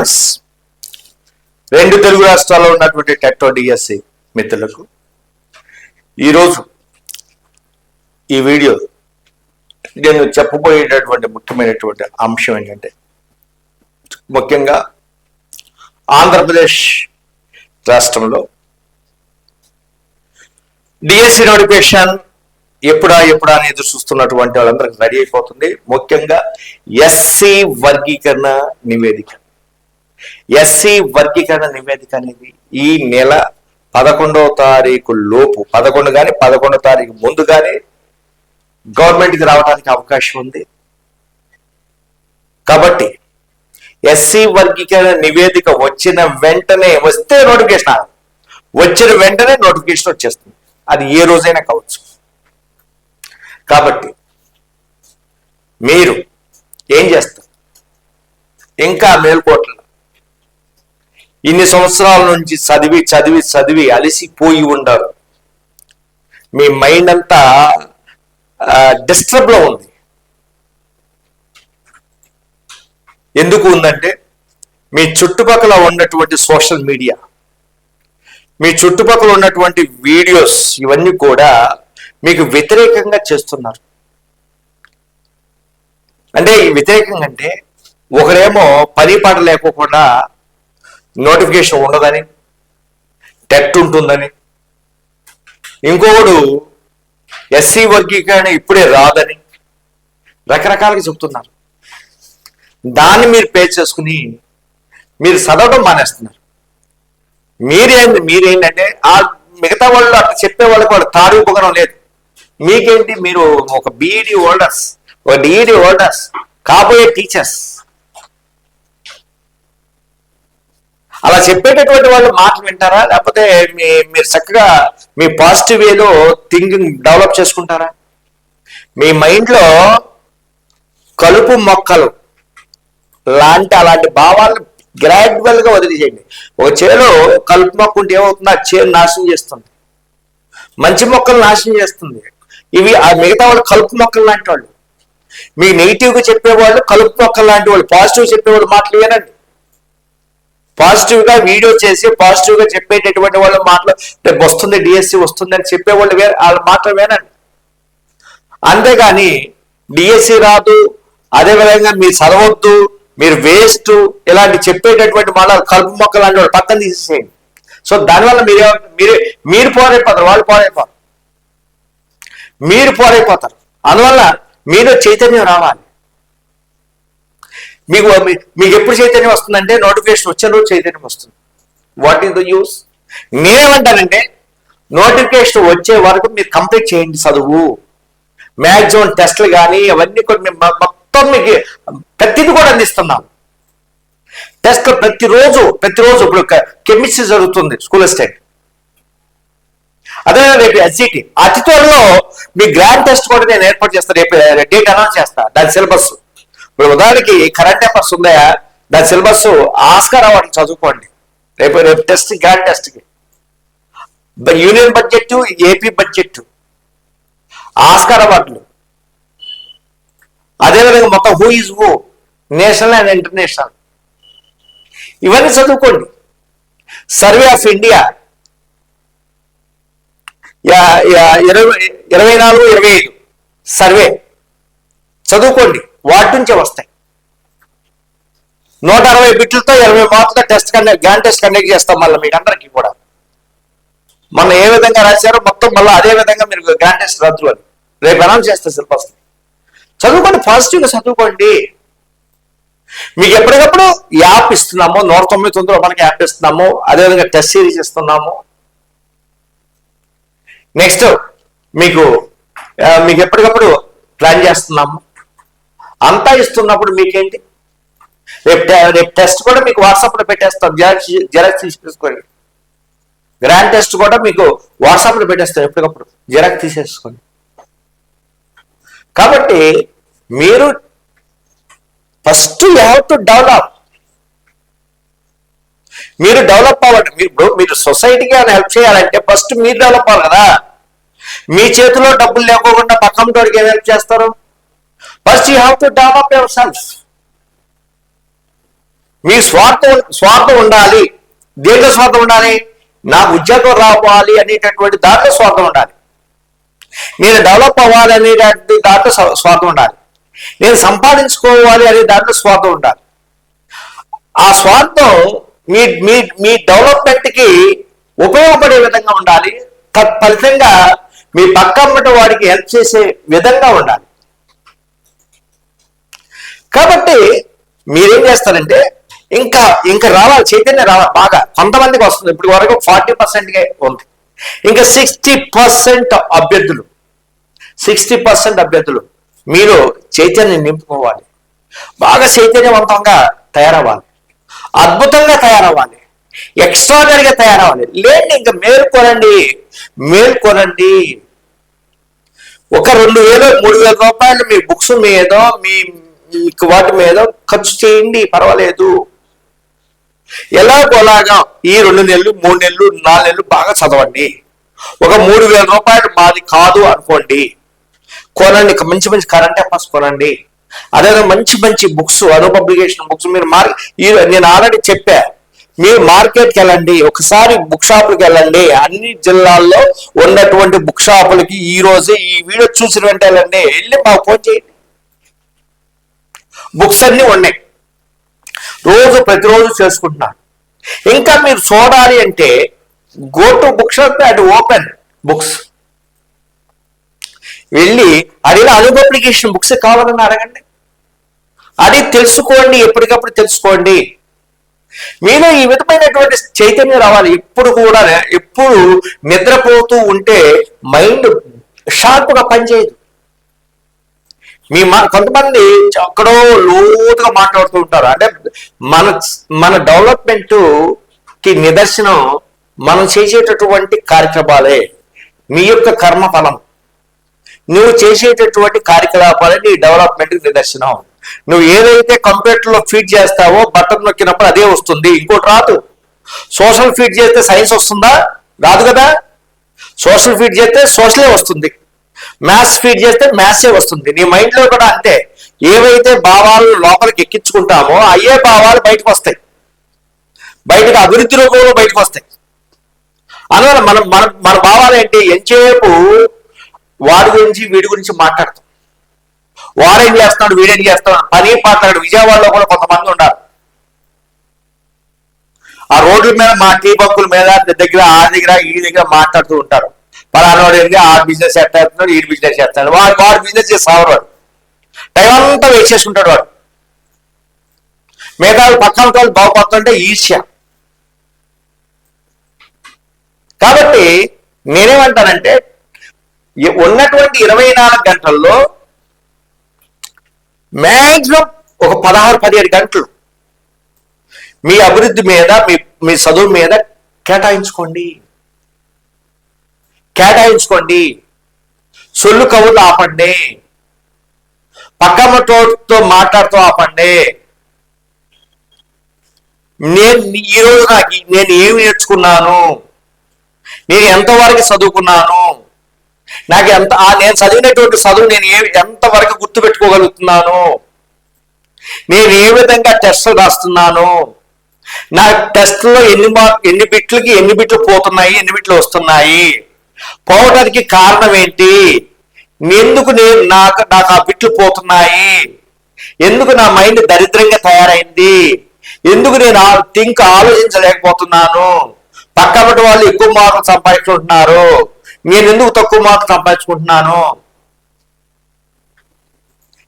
Friends రెండు తెలుగు రాష్ట్రాల్లో ఉన్నటువంటి టెట్టో డిఎస్సి మిత్రులకు. ఈరోజు ఈ వీడియో నేను చెప్పబోయేటటువంటి ముఖ్యమైనటువంటి అంశం ఏంటంటే ముఖ్యంగా ఆంధ్రప్రదేశ్ రాష్ట్రంలో డిఎస్సి నోటిఫికేషన్ ఎప్పుడా ఎప్పుడా అని ఎదురు చూస్తున్నటువంటి వాళ్ళందరికీ రెడీ అయిపోతుంది. ముఖ్యంగా ఎస్సి వర్గీకరణ నివేదిక. ఎస్సి వర్గీకరణ నివేదిక అనేది ఈ నెల పదకొండవ తారీఖు లోపు పదకొండు కానీ పదకొండవ తారీఖు ముందు కానీ గవర్నమెంట్కి రావడానికి అవకాశం ఉంది. కాబట్టి ఎస్సీ వర్గీకరణ నివేదిక వచ్చిన వెంటనే వస్తే నోటిఫికేషన్ ఆగదు. వచ్చిన వెంటనే నోటిఫికేషన్ వచ్చేస్తుంది. అది ఏ రోజైనా కావచ్చు. కాబట్టి మీరు ఏం చేస్తారు? ఇంకా మేల్కోట్ల ఇన్ని సంవత్సరాల నుంచి చదివి చదివి చదివి అలసిపోయి ఉండరు. మీ మైండ్ అంతా డిస్టర్బ్లో ఉంది. ఎందుకు ఉందంటే మీ చుట్టుపక్కల ఉన్నటువంటి సోషల్ మీడియా మీ చుట్టుపక్కల ఉన్నటువంటి వీడియోస్ ఇవన్నీ కూడా మీకు వ్యతిరేకంగా చేస్తున్నారు. అంటే వ్యతిరేకంగా అంటే ఒకరేమో పని పాట లేకోకుండా నోటిఫికేషన్ ఉండదని టెట్ ఉంటుందని. ఇంకొకడు ఎస్సీ వర్గీకరణ ఇప్పుడే రాదని రకరకాలుగా చెప్తున్నారు. దాన్ని మీరు పే చేసుకుని మీరు చదవడం మానేస్తున్నారు. మీరేంటి మీరేంటంటే ఆ మిగతా వాళ్ళు అట్లా చెప్పే వాళ్ళకి వాళ్ళు తాడు ఉపకరం లేదు. మీకేంటి మీరు ఒక బీఈడి హోల్డర్స్ ఒక డిఈడి హోల్డర్స్ కాబోయే టీచర్స్ అలా చెప్పేటటువంటి వాళ్ళు మాటలు వింటారా? లేకపోతే మీ మీరు చక్కగా మీ పాజిటివ్ వేలో థింకింగ్ డెవలప్ చేసుకుంటారా? మీ మైండ్లో కలుపు మొక్కలు లాంటి అలాంటి భావాలను గ్రాడ్యువల్గా వదిలేసేయండి ఒక చేలో కలుపు మొక్క ఉంటే ఏమవుతుంది? ఆ చేను నాశనం చేస్తుంది. మంచి మొక్కలు నాశనం చేస్తుంది. ఇవి ఆ మిగతా వాళ్ళు కలుపు మొక్కలు లాంటి వాళ్ళు. మీ నెగిటివ్గా చెప్పేవాళ్ళు కలుపు మొక్కలు లాంటి వాళ్ళు పాజిటివ్ చెప్పేవాళ్ళు మాటలు ఏనండి పాజిటివ్గా వీడియో చేసి పాజిటివ్గా చెప్పేటటువంటి వాళ్ళ మాటలు రేపు వస్తుంది డిఎస్సి వస్తుంది అని చెప్పేవాళ్ళు వే వాళ్ళ మాటలు వేనండి అంతేగాని డిఎస్సి రాదు అదేవిధంగా మీరు చదవద్దు మీరు వేస్ట్ ఇలాంటి చెప్పేటటువంటి మాట కలుపు మొక్కలు అంటే వాళ్ళు పక్కన తీసేసేయండి. సో దానివల్ల మీరు మీరే మీరు పోరైపోతారు వాళ్ళు పోరైపోతారు మీరు పోరైపోతారు అందువల్ల మీలో చైతన్యం రావాలి. మీకు మీకు ఎప్పుడు చైతన్యం వస్తుందంటే నోటిఫికేషన్ వచ్చిన రోజు చైతన్యం వస్తుంది. వాట్ ఈస్ ద యూస్ నేనేమంటానంటే నోటిఫికేషన్ వచ్చే వరకు మీరు కంప్లీట్ చేయండి చదువు. మ్యాక్సిమం టెస్ట్లు కానీ అవన్నీ కొన్ని మొత్తం మీకు ప్రతిదీ కూడా అందిస్తున్నాం. టెస్ట్ ప్రతిరోజు ప్రతిరోజు ఇప్పుడు కెమిస్ట్రీ జరుగుతుంది స్కూల్ స్టేట్ అదే రేపు ఎస్జిటి అతి త్వరలో మీ గ్రాండ్ టెస్ట్ కూడా నేను ఏర్పాటు చేస్తాను రేపు డేట్ అనౌన్స్ చేస్తా. దాని సిలబస్ ఇప్పుడు ఉదాహరణకి కరెంట్ పేపర్స్ ఉన్నాయా? దాని సిలబస్ ఆస్కార్ అవార్డు చదువుకోండి. రేపు రేపు టెస్ట్ గ్రాండ్ టెస్ట్కి union budget AP budget Oscar అవార్డులు. అదేవిధంగా మొత్తం who is who national and international ఇవన్నీ చదువుకోండి. సర్వే ఆఫ్ ఇండియా యా- ఇరవై ఇరవై నాలుగు ఇరవై ఐదు. సర్వే చదువుకోండి. వాటి నుంచే వస్తాయి. నూట అరవై బిట్లతో ఇరవై మార్కులతో test conduct gain test conduct చేస్తాం మళ్ళీ మీకు అందరికీ కూడా. మొన్న ఏ విధంగా రాశారో మొత్తం మళ్ళీ అదే విధంగా మీరు గ్యాన్ టెస్ట్ రద్దు అని. రేపు అనౌన్స్ చేస్తారు సిలబస్ చదువుకోండి పాజిటివ్గా చదువుకోండి. మీకు ఎప్పటికప్పుడు యాప్ ఇస్తున్నాము నూట తొంభై తొమ్మిది మనకి యాప్ ఇస్తున్నాము అదేవిధంగా టెస్ట్ సిరీస్ ఇస్తున్నాము. నెక్స్ట్ మీకు మీకు ఎప్పటికప్పుడు ప్లాన్ చేస్తున్నాము. అంతా ఇస్తున్నప్పుడు మీకేంటి? రేపు రేపు టెస్ట్ కూడా మీకు వాట్సాప్లో పెట్టేస్తాం. జెరాక్స్ జెరాక్స్ తీసుకొని గ్రాండ్ టెస్ట్ కూడా మీకు వాట్సాప్లో పెట్టేస్తాం ఎప్పటికప్పుడు. జిరాక్స్ తీసేసుకొని. కాబట్టి మీరు first you have to develop. మీరు డెవలప్ అవ్వండి. మీరు ఇప్పుడు మీరు సొసైటీకి ఏమైనా హెల్ప్ చేయాలంటే ఫస్ట్ మీరు డెవలప్ అవ్వాలి కదా. మీ చేతిలో డబ్బులు లేకోకుండా పక్కన తోడికి ఏం హెల్ప్ చేస్తారు? First you have to develop yourself మీ స్వార్థం స్వార్థం ఉండాలి. దేంట్లో స్వార్థం ఉండాలి. నాకు ఉద్యోగం రావాలి అనేటటువంటి దాంట్లో స్వార్థం ఉండాలి. నేను డెవలప్ అవ్వాలి అనేటటువంటి దాంట్లో స్వ- స్వార్థం ఉండాలి. నేను సంపాదించుకోవాలి అనే దాంట్లో స్వార్థం ఉండాలి. ఆ స్వార్థం మీ మీ మీ డెవలప్మెంట్కి ఉపయోగపడే విధంగా ఉండాలి. తత్ఫలితంగా మీ పక్కమ్మట వాడికి హెల్ప్ చేసే విధంగా ఉండాలి. కాబట్టి మీరేం చేస్తారంటే ఇంకా ఇంకా రావాలి చైతన్యం రావాలి బాగా కొంతమందికి వస్తుంది ఇప్పుడు వరకు ఫార్టీ పర్సెంట్గా ఉంది. ఇంకా సిక్స్టీ పర్సెంట్ అభ్యర్థులు సిక్స్టీ పర్సెంట్ అభ్యర్థులు మీరు చైతన్యం నింపుకోవాలి. బాగా చైతన్యవంతంగా తయారవ్వాలి. అద్భుతంగా తయారవ్వాలి. ఎక్స్ట్రాడనరీగా తయారవ్వాలి. లేండి ఇంకా మేల్కొనండి మేల్కొనండి. ఒక రెండు వేలు మూడు వేల రూపాయలు మీ బుక్స్ మీదో మీ వాటి మీద ఖర్చు చేయండి పర్వాలేదు. ఎలాగోలాగా ఈ రెండు నెలలు మూడు నెలలు నాలుగు నెలలు బాగా చదవండి. ఒక మూడు వేల రూపాయలు మాది కాదు అనుకోండి. కొనండి మంచి మంచి కరెంట్ అఫైర్స్ కొనండి. అదే మంచి మంచి బుక్స్ అను పబ్లికేషన్ బుక్స్ మీరు మార్ ఈ నేను ఆల్రెడీ చెప్పా. మీరు మార్కెట్కి వెళ్ళండి ఒకసారి బుక్ షాపులకి వెళ్ళండి. అన్ని జిల్లాల్లో ఉన్నటువంటి బుక్ షాపులకి ఈ రోజే ఈ వీడియో చూసిన వెంటనే వెళ్ళండి వెళ్ళి మాకు ఫోన్ చేయండి. బుక్స్ అన్ని ఉన్నాయి. రోజు ప్రతిరోజు చేసుకుంటున్నాను ఇంకా మీరు చూడాలి అంటే go to book shop and open books వెళ్ళి అడిగిన అదొక అప్లికేషన్ బుక్స్ కావాలని అడగండి. అది తెలుసుకోండి ఎప్పటికప్పుడు తెలుసుకోండి. మీలో ఈ విధమైనటువంటి చైతన్యం రావాలి. ఎప్పుడు కూడా ఎప్పుడు నిద్రపోతూ ఉంటే మైండ్ షార్ప్గా పనిచేయదు. మీ కొంతమంది ఎక్కడో లోతుగా మాట్లాడుతూ ఉంటారు. అంటే మన మన డెవలప్మెంట్కి నిదర్శనం మనం చేసేటటువంటి కార్యక్రమాలే. మీ యొక్క కర్మఫలం. నువ్వు చేసేటటువంటి కార్యకలాపాలే నీ డెవలప్మెంట్ నిదర్శనం. నువ్వు ఏదైతే కంప్యూటర్లో ఫీడ్ చేస్తావో బటన్ నొక్కినప్పుడు అదే వస్తుంది. ఇంకోటి రాదు. సోషల్ ఫీడ్ చేస్తే సైన్స్ వస్తుందా? రాదు కదా? సోషల్ ఫీడ్ చేస్తే సోషలే వస్తుంది. మ్యాథ్స్ ఫీడ్ చేస్తే మ్యాథ్సే వస్తుంది. నీ మైండ్లో కూడా అంతే. ఏవైతే భావాలు లోపలికి ఎక్కించుకుంటామో అయ్యే భావాలు బయటకు వస్తాయి. బయటకు అభివృద్ధి రూపంలో బయటకు వస్తాయి. అందువల్ల మనం మన మన భావాలు ఏంటి? ఎంతసేపు వాడి గురించి వీడి గురించి మాట్లాడతాం. వాడేం చేస్తున్నాడు? వీడేం చేస్తున్నాడు? పని పాట్లాడు విజయవాడలో కూడా కొంతమంది ఉన్నారు ఆ రోడ్ల మీద మా టీ బక్కుల మీద దగ్గర ఆ దగ్గర ఈ దగ్గర మాట్లాడుతూ ఉంటారు. పలానా ఏంటి ఆ బిజినెస్ ఎట్లా చేస్తున్నాడు ఈ బిజినెస్ చేస్తున్నాడు వాడు వాడు బిజినెస్ చేసి సావరు టైం అంతా వేస్ట్ చేసుకుంటాడు వాడు. మిగతా పక్కన వాళ్ళు బాగుపడుతుంటే ఈర్ష్య. కాబట్టి నేనేమంటానంటే ఉన్నటువంటి ఇరవై నాలుగు గంటల్లో మ్యాక్సిమం ఒక పదహారు పదిహేడు గంటలు మీ అభివృద్ధి మీద మీ మీ చదువు మీద కేటాయించుకోండి. కేటాయించుకోండి. సొల్లు కవులు ఆపండి. పక్కమ్మతో మాట్లాడుతూ ఆపండి. నేను ఈరోజు నాకు నేను ఏమి నేర్చుకున్నాను? నేను ఎంతవరకు చదువుకున్నాను? నాకు ఎంత నేను చదివినటువంటి చదువు నేను ఏ ఎంతవరకు గుర్తు పెట్టుకోగలుగుతున్నాను నేను ఏ విధంగా టెస్ట్లు రాస్తున్నాను? నా టెస్ట్లో ఎన్ని మార్క్ ఎన్ని బిట్లకి ఎన్ని బిట్లు పోతున్నాయి? ఎన్ని బిట్లు వస్తున్నాయి? పోవడానికి కారణం ఏంటి? ఎందుకు నేను నాకు నాకు ఆ బిట్లు పోతున్నాయి? ఎందుకు నా మైండ్ దరిద్రంగా తయారైంది? ఎందుకు నేను థింక్ ఆలోచించలేకపోతున్నాను? పక్కపటి వాళ్ళు ఎక్కువ మార్కులు సంపాదించుకుంటున్నారు. నేను ఎందుకు తక్కువ మార్కులు సంపాదించుకుంటున్నాను?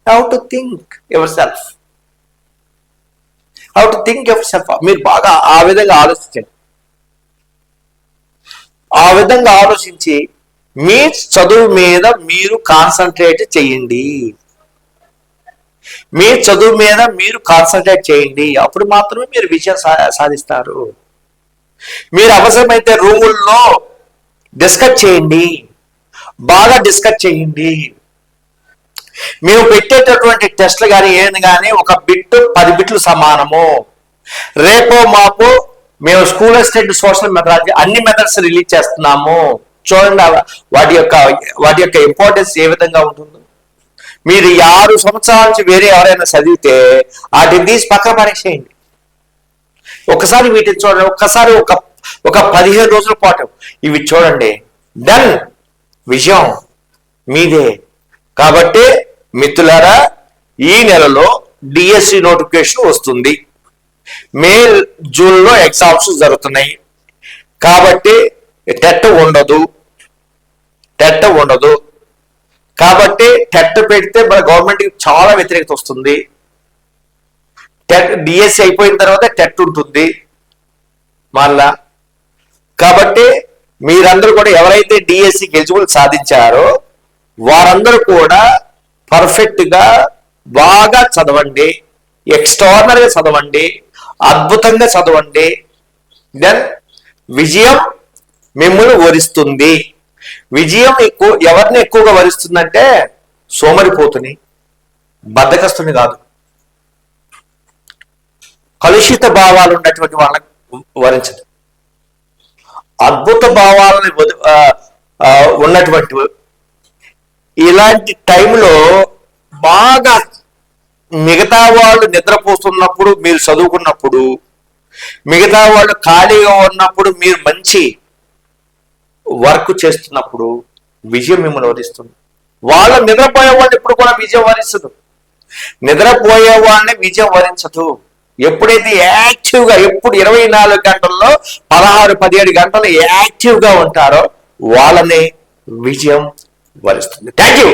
How to think yourself how to think yourself మీరు బాగా ఆ విధంగా ఆలోచించండి. ఆ విధంగా ఆలోచించి మీ చదువు మీద మీరు కాన్సన్ట్రేట్ చేయండి. మీ చదువు మీద మీరు కాన్సన్ట్రేట్ చేయండి. అప్పుడు మాత్రమే మీరు విజయం సాధిస్తారు. మీరు అవసరమైతే రూముల్లో డిస్కస్ చేయండి. బాగా డిస్కస్ చేయండి. మేము పెట్టేటటువంటి టెస్ట్లు కానీ ఏది కానీ ఒక బిట్ పది బిట్లు సమానము. రేపో మాపో మేము స్కూల్ అసిస్టెంట్ సోషల్ మెథడ్ అన్ని మెథడ్స్ రిలీజ్ చేస్తున్నాము. చూడండి వాటి యొక్క వాటి యొక్క ఇంపార్టెన్స్ ఏ విధంగా ఉంటుందో. మీరు ఆరు సంవత్సరాల నుంచి వేరే ఎవరైనా చదివితే వాటిని తీసి పక్కన పడేసేయండి. ఒకసారి వీటిని చూడండి. ఒక్కసారి ఒక ఒక పదిహేను రోజుల పాటు ఇవి చూడండి. డన్ విజయం మీదే. కాబట్టి మిత్రులారా ఈ నెలలో డిఎస్సి నోటిఫికేషన్ వస్తుంది. మే జూన్లో ఎగ్జామ్స్ జరుగుతున్నాయి. కాబట్టి టెట్ ఉండదు. టెట్ ఉండదు. కాబట్టి టెట్ పెడితే మన గవర్నమెంట్ చాలా వ్యతిరేకత వస్తుంది. టెట్ డిఎస్సి అయిపోయిన తర్వాత టెట్ ఉంటుంది. మళ్ళా. కాబట్టి మీరందరూ కూడా ఎవరైతే డిఎస్సికి ఎలిజిబుల్ సాధించారో వారందరూ కూడా పర్ఫెక్ట్గా బాగా చదవండి. ఎక్స్ట్రాడినరీగా చదవండి. అద్భుతంగా చదవండి. దెన్ విజయం మిమ్మల్ని వరిస్తుంది. విజయం ఎక్కువ ఎవరిని ఎక్కువగా వరిస్తుందంటే సోమరిపోతుని బద్దకస్తుని కాదు. కలుషిత భావాలు ఉన్నటువంటి వాళ్ళని వరించదు. అద్భుత భావాలని వది- ఉన్నటువంటి ఇలాంటి టైంలో బాగా మిగతా వాళ్ళు నిద్రపోతున్నప్పుడు మీరు చదువుకున్నప్పుడు మిగతా వాళ్ళు ఖాళీగా ఉన్నప్పుడు మీరు మంచి వర్క్ చేస్తున్నప్పుడు విజయం మిమ్మల్ని వరిస్తుంది. వాళ్ళు నిద్రపోయే వాళ్ళు ఎప్పుడు కూడా విజయం వరిస్తుంది. నిద్రపోయే వాళ్ళని విజయం వరించదు. ఎప్పుడైతే యాక్టివ్గా ఎప్పుడు ఇరవై నాలుగు గంటల్లో పదహారు పదిహేడు గంటలు యాక్టివ్గా ఉంటారో వాళ్ళని విజయం వరిస్తుంది. Thank you